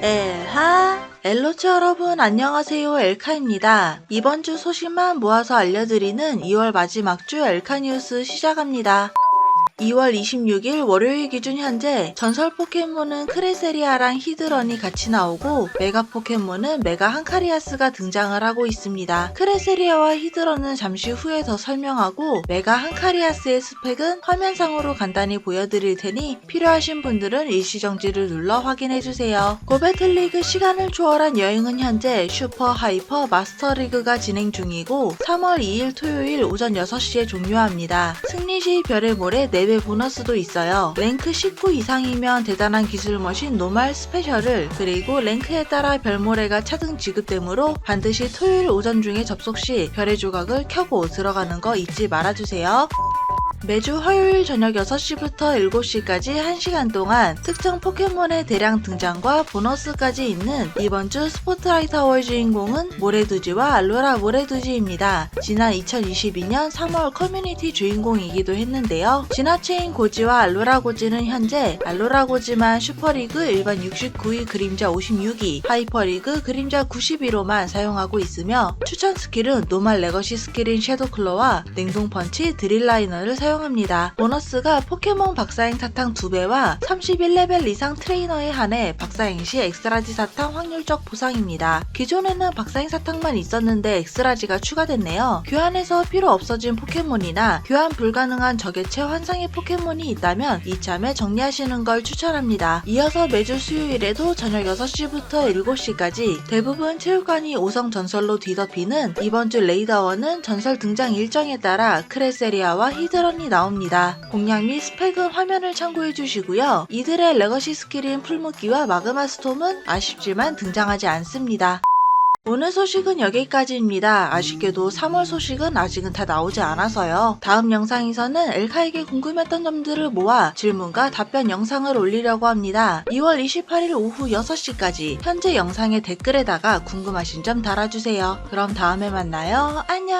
엘하 엘로츠 여러분 안녕하세요 엘카입니다. 이번 주 소식만 모아서 알려드리는 2월 마지막 주 엘카 뉴스 시작합니다. 2월 26일 월요일 기준 현재 전설 포켓몬은 크레세리아랑 히드런이 같이 나오고 메가 포켓몬은 메가 한카리아스가 등장을 하고 있습니다. 크레세리아와 히드런은 잠시 후에 더 설명하고 메가 한카리아스의 스펙은 화면상으로 간단히 보여드릴 테니 필요하신 분들은 일시정지를 눌러 확인해주세요. 고배틀리그 시간을 초월한 여행은 현재 슈퍼 하이퍼 마스터리그가 진행 중이고 3월 2일 토요일 오전 6시에 종료합니다. 승리 시 별의 모래 4배 보너스도 있어요. 랭크 19 이상이면 대단한 기술 머신 노말 스페셜을 그리고 랭크에 따라 별모래가 차등 지급되므로 반드시 토요일 오전 중에 접속 시 별의 조각을 켜고 들어가는 거 잊지 말아주세요. 매주 화요일 저녁 6시부터 7시까지 1시간 동안 특정 포켓몬의 대량 등장과 보너스까지 있는 이번 주 스포트라이트 월 주인공은 모래두지와 알로라 모래두지입니다. 지난 2022년 3월 커뮤니티 주인공이기도 했는데요. 진화체인 고지와 알로라 고지는 현재 알로라 고지만 슈퍼리그 일반 69위 그림자 56위, 하이퍼리그 그림자 92로만 사용하고 있으며 추천 스킬은 노말 레거시 스킬인 섀도클로와 냉동펀치 드릴라이너를 사용합니다. 보너스가 포켓몬 박사행 사탕 2배와 31레벨 이상 트레이너에 한해 박사행 시 엑스라지 사탕 확률적 보상입니다. 기존에는 박사행 사탕만 있었는데 엑스라지가 추가됐네요. 교환해서 필요 없어진 포켓몬이나 교환 불가능한 적의체 환상의 포켓몬이 있다면 이참에 정리하시는 걸 추천합니다. 이어서 매주 수요일에도 저녁 6시부터 7시까지 대부분 체육관이 5성 전설로 뒤덮이는 이번 주 레이더원은 전설 등장 일정에 따라 크레세리아와 히드런 이 나옵니다. 공략 및 스펙은 화면을 참고해 주시고요. 이들의 레거시 스킬인 풀무기와 마그마 스톰은 아쉽지만 등장하지 않습니다. 오늘 소식은 여기까지입니다. 아쉽게도 3월 소식은 아직은 다 나오지 않아서요. 다음 영상에서는 엘카에게 궁금했던 점들을 모아 질문과 답변 영상을 올리려고 합니다. 2월 28일 오후 6시까지 현재 영상의 댓글에다가 궁금하신 점 달아주세요. 그럼 다음에 만나요. 안녕!